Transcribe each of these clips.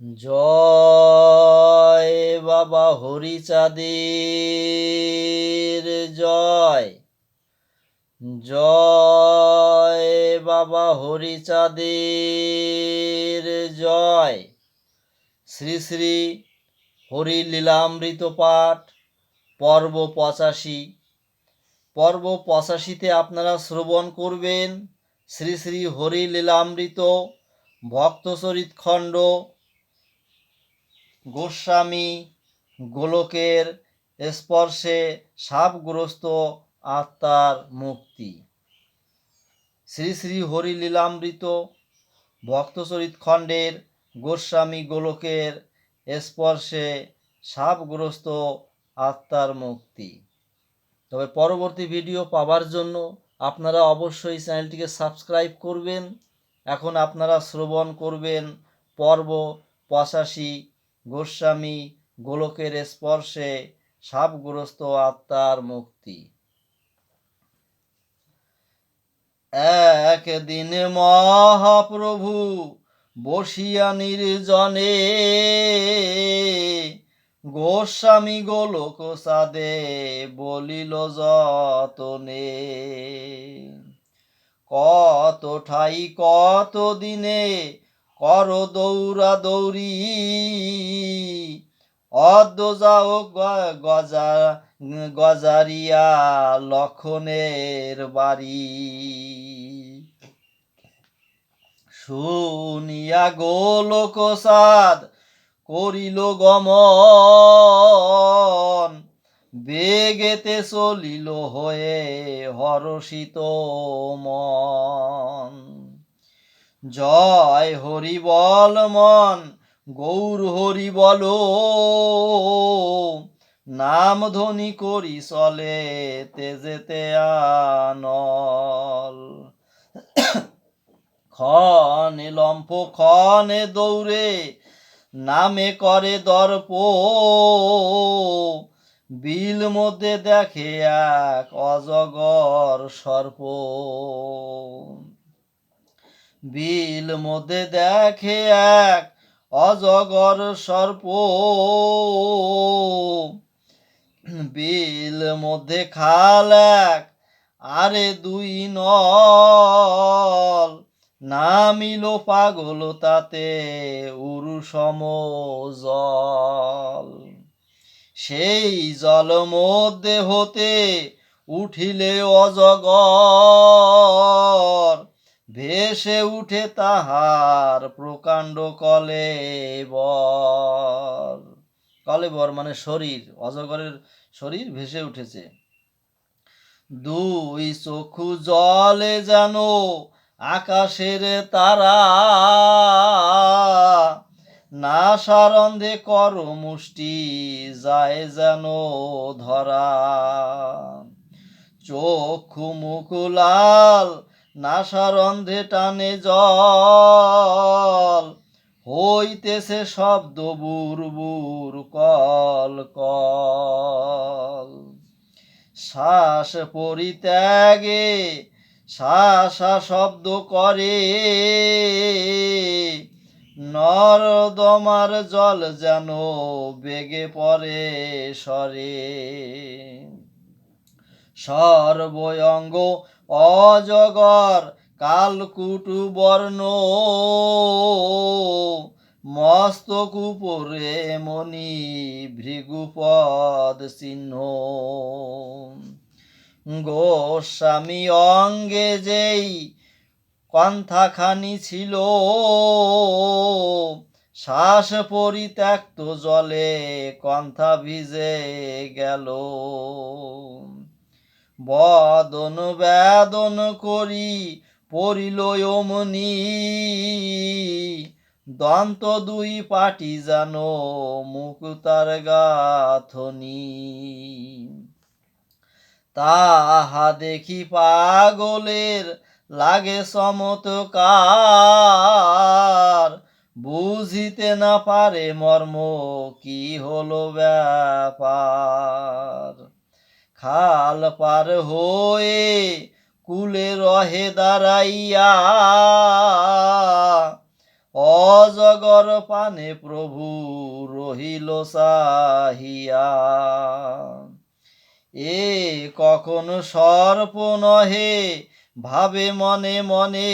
জয় বাবা হরিচাঁদের, জয়। জয় বাবা হরিচাঁদের, জয়। শ্রী শ্রী হরি লীলামৃত পাঠ, পর্ব পঁচাশি। পর্ব পঁচাশিতে আপনারা শ্রবণ করবেন শ্রী শ্রী হরি লীলামৃত ভক্তচরিত খণ্ড গোস্বামী গোলকের স্পর্শে সাপগ্রস্ত আত্মার মুক্তি। শ্রী শ্রী হরিলীলামৃত ভক্তচরিত খণ্ডের গোস্বামী গোলকের স্পর্শে সাপগ্রস্ত আত্মার মুক্তি। তবে পরবর্তী ভিডিও পাওয়ার জন্য আপনারা অবশ্যই চ্যানেলটিকে সাবস্ক্রাইব করবেন। এখন আপনারা শ্রবণ করবেন পর্ব পঁচাশি গোস্বামী গোলকের স্পর্শে সাপগ্রস্ত আত্মার মুক্তি। একদিন মহাপ্রভু বসিয়া নির্জনে গোস্বামী গোলক সাদে বলিল, যতনে, কত ঠাই, কত দিনে কর দৌড়া দৌড়ি। অদ্য যাও গ- গজা, গজারিয়া লক্ষণের বাড়ি। শুনিয়া গোলক সাদ করিল গমন। বেগেতে চলিল হয়ে হরষিত মন। জয় হরি বল মন, গৌর হরি বল নাম ধ্বনি করি চলে তেজেতে আনল। খনে লম্ফ খনে দৌড়ে নামে করে দর্প। বিল মধ্যে দেখে এক অজগর সর্প। বিল মধ্যে দেখে এক অজগর সর্প। বিল মধ্যে খাল এক, আরে দুই নল। নামিল পাগল তাতে উরু সম জল। সেই জল মধ্যে হতে উঠিলে অজগর। ভেসে উঠে তাহার প্রকাণ্ড কলে বর। কলেবর মানে শরীর, অজগরের শরীর ভেসে উঠেছে। দুই চক্ষু জলে যেন আকাশের তারা। না সারন্ধে কর মুষ্টি যায় যেন ধরা। চক্ষু মুখ লাল নাসারন্ধে টানে জল, হইতেছে শব্দ বুর বুর কল কল। শ্বাস পরিত্যাগে, শ্বাসা শব্দ করে, নরদমার জল যেন বেগে পড়ে সরে। সর্বঙ্গ অজগর, কালকুটু বর্ণ, মস্তক মণি ভৃগুপদ চিহ্ন। গোস্বামী অঙ্গে যেই কন্থাখানি ছিল, শ্বাস পরিত্যক্ত জলে কন্থা ভিজে গেল। বদন বেদন করি, পড়িল অমনি। দন্ত দুই পাটি যেন মুকুতার গাথনি। তাহা দেখি পাগলের লাগে চমৎকার বুঝিতে না পারে মর্ম কি হলো ব্যাপার। খাল পার হয়ে কুলে রহে দাঁড়াইয়া। অজগর পানে প্রভু রহিল সাহিয়া এ কখন সর্প নহে ভাবে মনে মনে।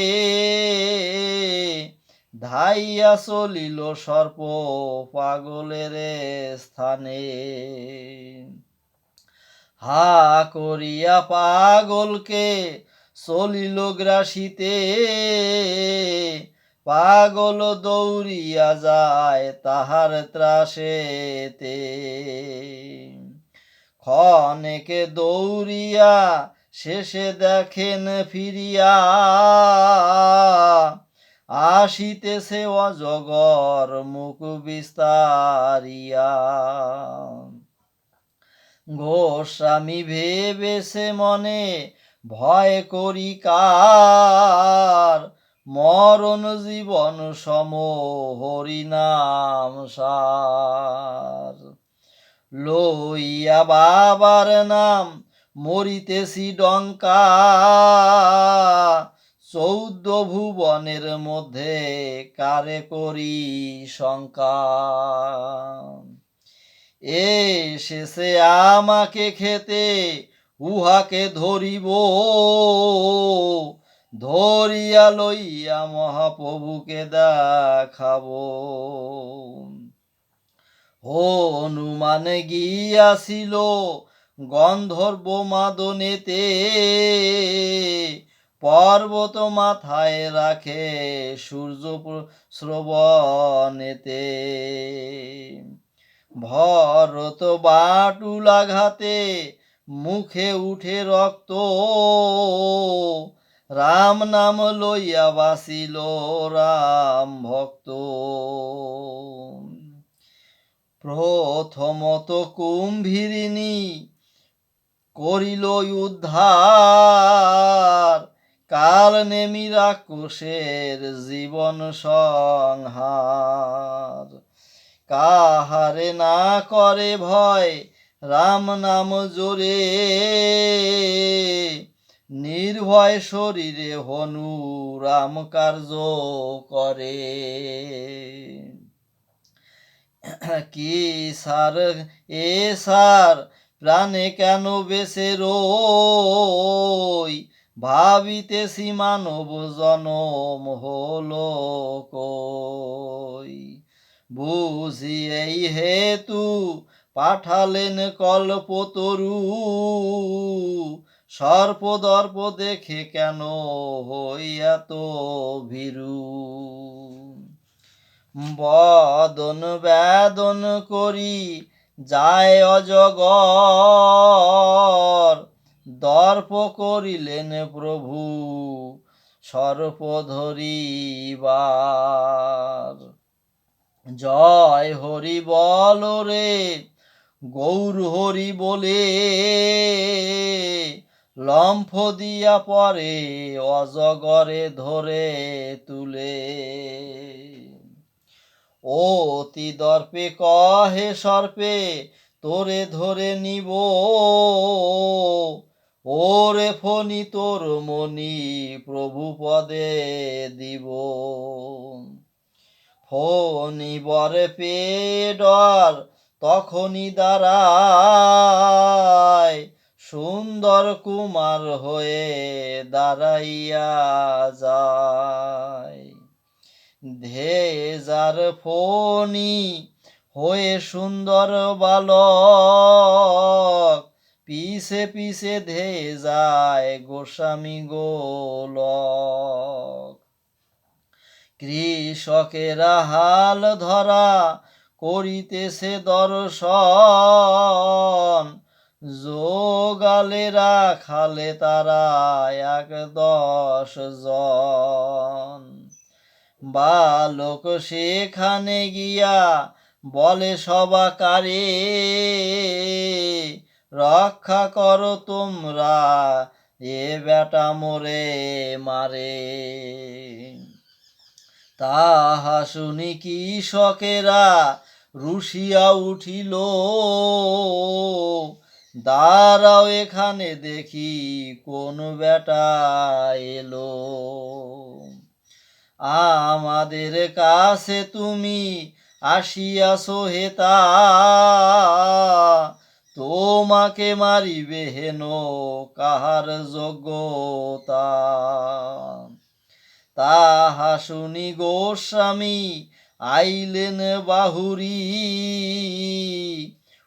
ধাইয়া চলিল সর্প পাগলের স্থানে। হা করিয়া পাগলকে চলিল গ্রাসিতে। পাগল দৌড়িয়া যায় তাহার ত্রাসেতে। ক্ষণেকে দৌড়িয়া শেষে দেখেন ফিরিয়া। আসিতেছে অজগর মুখ বিস্তারিয়া। গোস্বামী ভেবেছে মনে, ভয় করি কার? মরণ জীবন সম হরিনাম সার। লইয়া বাবার নাম মরিতেছি ডঙ্কা। চৌদ্দ ভুবনের মধ্যে কারে করি শঙ্কা? এসেছে আমাকে খেতে, উহাকে ধরিব। ধরিয়া লইয়া মহাপ্রভুকে দেখাবো। হনুমান গিয়াছিল গন্ধর্ব মাদনেতে, পর্বত মাথায় রাখে সূর্য শ্রবণেতে। ভরত বাটুলাঘাতে মুখে উঠে রক্ত। রাম নাম লইয়া বাসিল রাম ভক্ত। প্রথমত কুম্ভীরিণী করিল উদ্ধার। কাল নেমিরা রাক্ষসের জীবন সংহার। কাহারে না করে ভয়, রাম নাম জোরে। নির্ভয় শরীরে হনু রাম কার্য করে। কি সার, এ সার, প্রাণে কেন বেসে রই? ভাবিতেছি মানব জনম হলো কই? বুঝি এই হেতু পাঠালেন কল্পতরু। সর্পদর্প দেখে কেন হইয়া তো ভীরু? বদন বেদন করি, যায় অজগর। দর্প করিলেন প্রভু, সর্প ধরিবার। জয় হরি বল রে, গৌর হরি বলে। লম্ফ দিয়া পরে অজগরে ধরে তুলে। অতি দর্পে কহে সর্পে, তোরে ধরে নিব। ওরে ফণি তোর মনি প্রভু পদে দিব। ফণি বরে পে ডর তখনই দাঁড়ায়। সুন্দর কুমার হয়ে দাঁড়াইয়া যায়। ধেজার ফণি হয়ে সুন্দর বালক, পিছে পিছে ধে যায় গোস্বামী গোলক। কৃষকেরা হাল ধরা করিতেছে দর্শন। যোগালেরা খালে তারা এক দশ জন। বালক সেখানে গিয়া বলে, সবাকারে, রক্ষা করো তোমরা, এ বেটা মোরে মারে। তাহা শুনি কৃষকেরা রুশিয়া উঠিল। দাঁড়াও এখানে দেখি কোন বেটা এলো। আমাদের কাছে তুমি আসিয়াছো হেতা। তোমাকে মারিবে হেন কাহার যোগ্যতা? তাহা শুনি গোস্বামী আইলেন বাহুরি।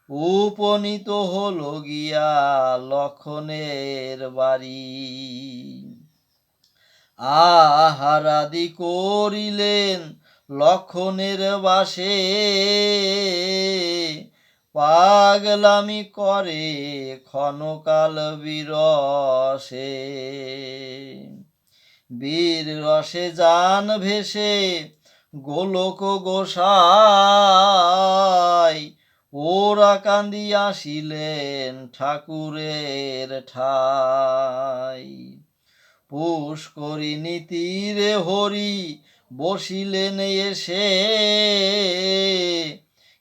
উপনীত হলো গিয়া লক্ষণের বাড়ি। আহারাদি করিলেন লক্ষণের বাসে। পাগলামি করে ক্ষণকাল বিরসে। বীর রসে যান ভেসে গোলক গোসাই। ওরা কান্দি আসিলেন ঠাকুরের ঠাই। পুষ্করিণী তীরে হরি বসিলেন এসে।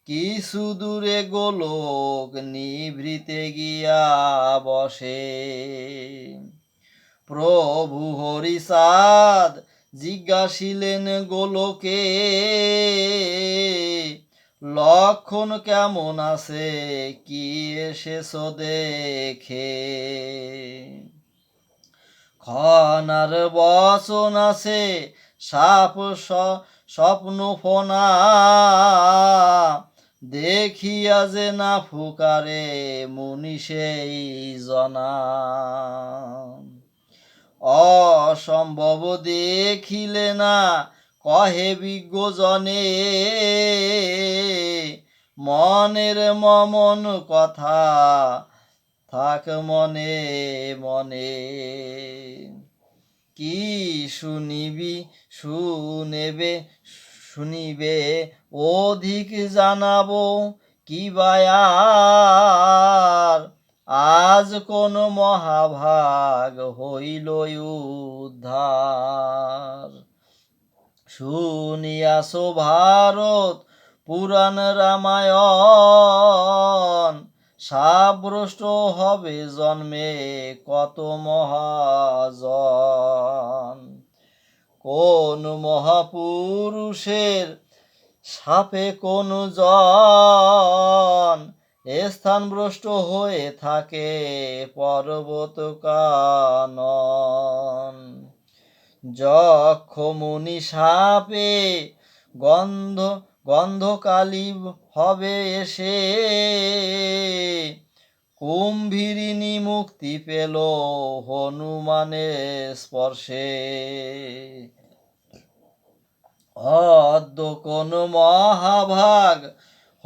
কিছু দূরে গোলক নিভৃতে গিয়া বসে। প্রভু হরিসাদ জিজ্ঞাসিলেন, গোলকে, লক্ষণ কেমন আছে? কি এসেছ দেখে? খনার বচন আছে, সাপ স্বপ্ন ফোনা। দেখিয়া যে না ফুকারে, মুনি সেই জনা। অসম্ভব দেখিলে না, কহে বিজ্ঞজনে। মনের মমন কথা থাক মনে মনে। কি শুনিবি, শুনেবে, শুনিবে, অধিক জানাব কি বায়ার আজ কোন মহাভাগ হইল উদ্ধার। শুনিয়াছ ভারত পুরাণ রামায়ণ, সাব্রষ্ট হবে জন্মে কত মহাজন। কোন মহাপুরুষের সাপে কোন জন স্থান ভ্রষ্ট হয়ে থাকে পর্বত কানন যক্ষ মুনি সাপে গন্ধ, গন্ধকালী হবে এসে। কুম্ভীরিণী মুক্তি পেল হনুমানের স্পর্শে। অদ্য কোন মহাভাগ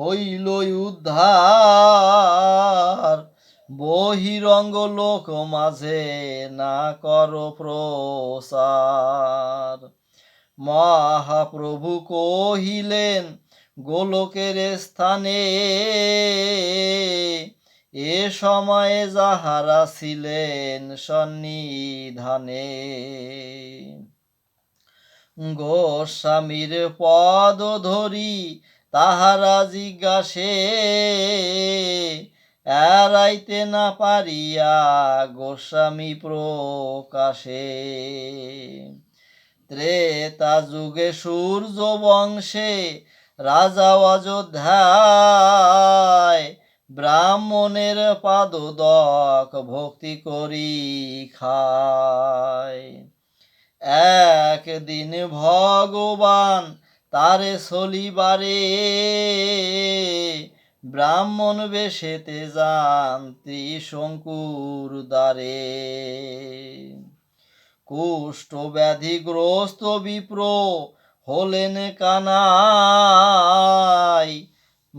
হইল উদ্ধার। বহিরঙ্গ লোক মাঝে না কর প্রসার। মহাপ্রভু কহিলেন, গোলকের স্থানে এ সময়ে যাহারা ছিলেন সন্নিধানে। গোস্বামীর পদ ধরি তাহারা জিজ্ঞাসে, এড়াইতে না পারিয়া গোস্বামী প্রকাশে? ত্রেতা যুগে সূর্য বংশে, রাজা অযোধ্যায় ব্রাহ্মণের পাদদক ভক্তি করি খায়। একদিন ভগবান তারে সলিবারে ব্রাহ্মণ বেশেতে যান ত্রিশঙ্কুর দ্বারে। কুষ্ঠ ব্যাধিগ্রস্ত বিপ্র হলেন কানাই।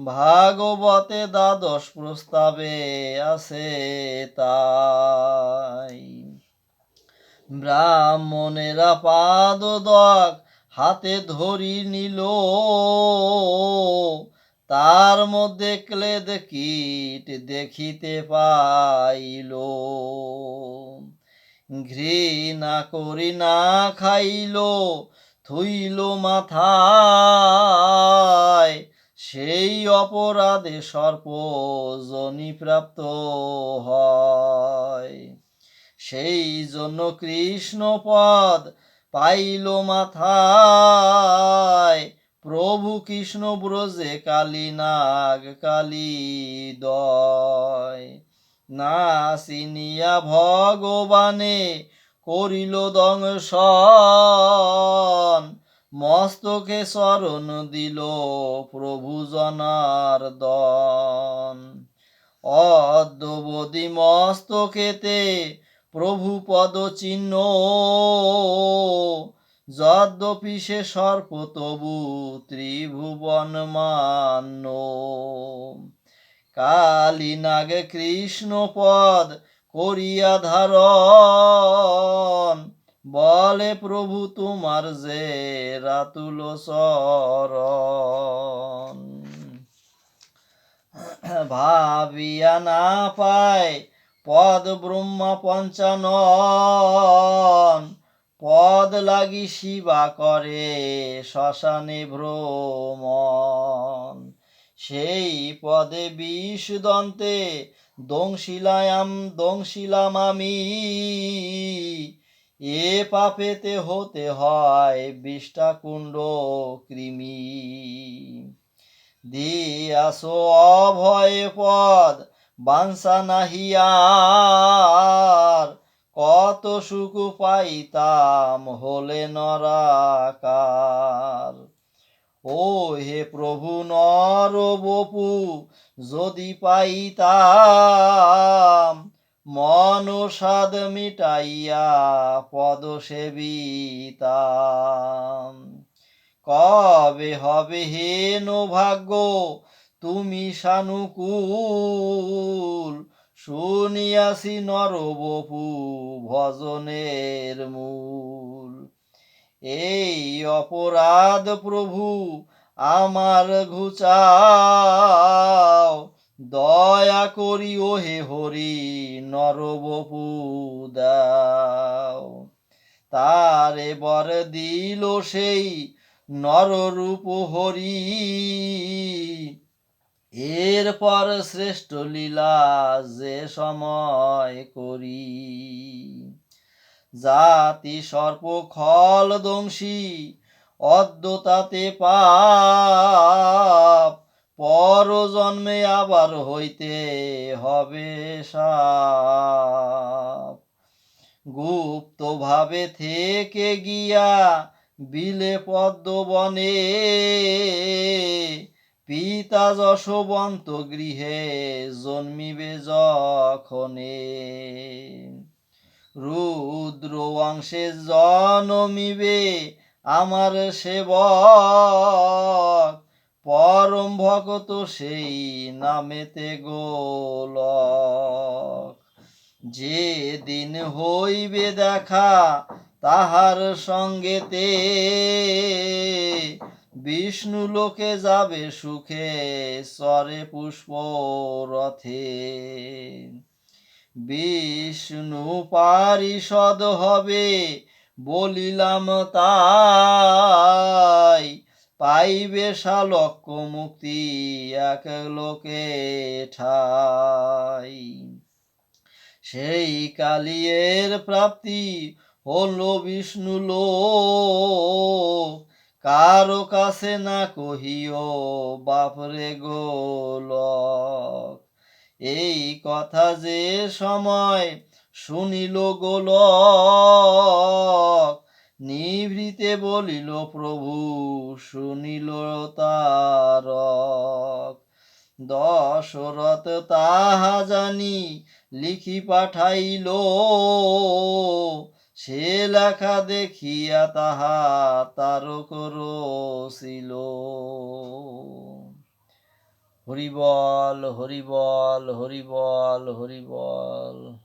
ভাগবতে দ্বাদশ প্রস্তাবে আছে তাই। ব্রাহ্মণেরা পাদদক হাতে ধরি নিল। তার মধ্যে ক্লেদ কীট দেখিতে পাইল। ঘৃণা করি না খাইল, থুইল মাথায়। সেই অপরাধে সর্প জনি প্রাপ্ত হয়। সেই জন্য কৃষ্ণ পদ পাইল মাথায়। প্রভু কৃষ্ণ ব্রজে কালী নাগ, কালী দয়। না চিনিয়া ভগবানে করিল দংশন। মস্তকে চরণ দিল প্রভু জনার্দন। অদ্যবধি মস্তকেতে প্রভু পদ চিহ্ন। যদ্যপি সে সর্প তবু ত্রিভুবন মান্য। কালী নাগে কৃষ্ণ পদ করিয়া ধারণ। বলে প্রভু তোমার যে রাতুল চরণ। ভাবিয়া না পায় পদ ব্রহ্মা পঞ্চানন। পদ লাগি শিবা করে শ্মশানে ভ্রমণ। সেই পদে বিষ দন্তে দংশিলায়াম, দংশিলাম আমি। এ পাপেতে হতে হয় বিষ্টা কুণ্ড কৃমি। দিয়াসো অভয় পদ বাঞ্ছা নাহিয়ার, কত সুখ পাইতাম হলে নরাকার। ও হে প্রভু নর বপু, যদি পাইতাম মনসাদ মিটাইয়া পদ সেবিতাম কবে হবে হেন ভাগ্য তুমি সানুকূল, শুনিয়াছি নরবপু ভজনের মূল। এই অপরাধ প্রভু, আমার ঘুচাও। দয়া করি ও হে হরি, নরবপু দাও। তারে বর দিল সেই নররূপ হরি। এরপর শ্রেষ্ঠ লীলা যে সময় করি। জাতি সর্প খল দংশী অদ্যতাতে পাপ। পর জন্মে আবার হইতে হবে সাপ। গুপ্ত ভাবে থেকে গিয়া বিলে পদ্ম বনে পিতা যশবন্ত গৃহে জন্মিবে যখনে। রুদ্র অংশে জনমিবে আমার সেবক, পরম ভগত সেই নামেতে গোলক। যে দিন হইবে দেখা তাহার সঙ্গেতে বিষ্ণু লোকে যাবে সুখে সরে পুষ্প রথে। বিষ্ণু পারিষদ হবে, বলিলাম তাই। পাইবে শালক্য মুক্তি এক লোকে ঠাই। সেই কালিয়ের প্রাপ্তি হলো বিষ্ণু লোক। কারও কাছে না কহিও, বাপরে গোলক এই কথা যে সময় শুনিল গোলক নিভৃতে বলিল, প্রভু, শুনিল তারক দশরথ তাহা জানি লিখি পাঠাইল। সে লেখা দেখিয়া তাহা তারক রসিল। হরিবল হরিবল হরিবল হরিবল।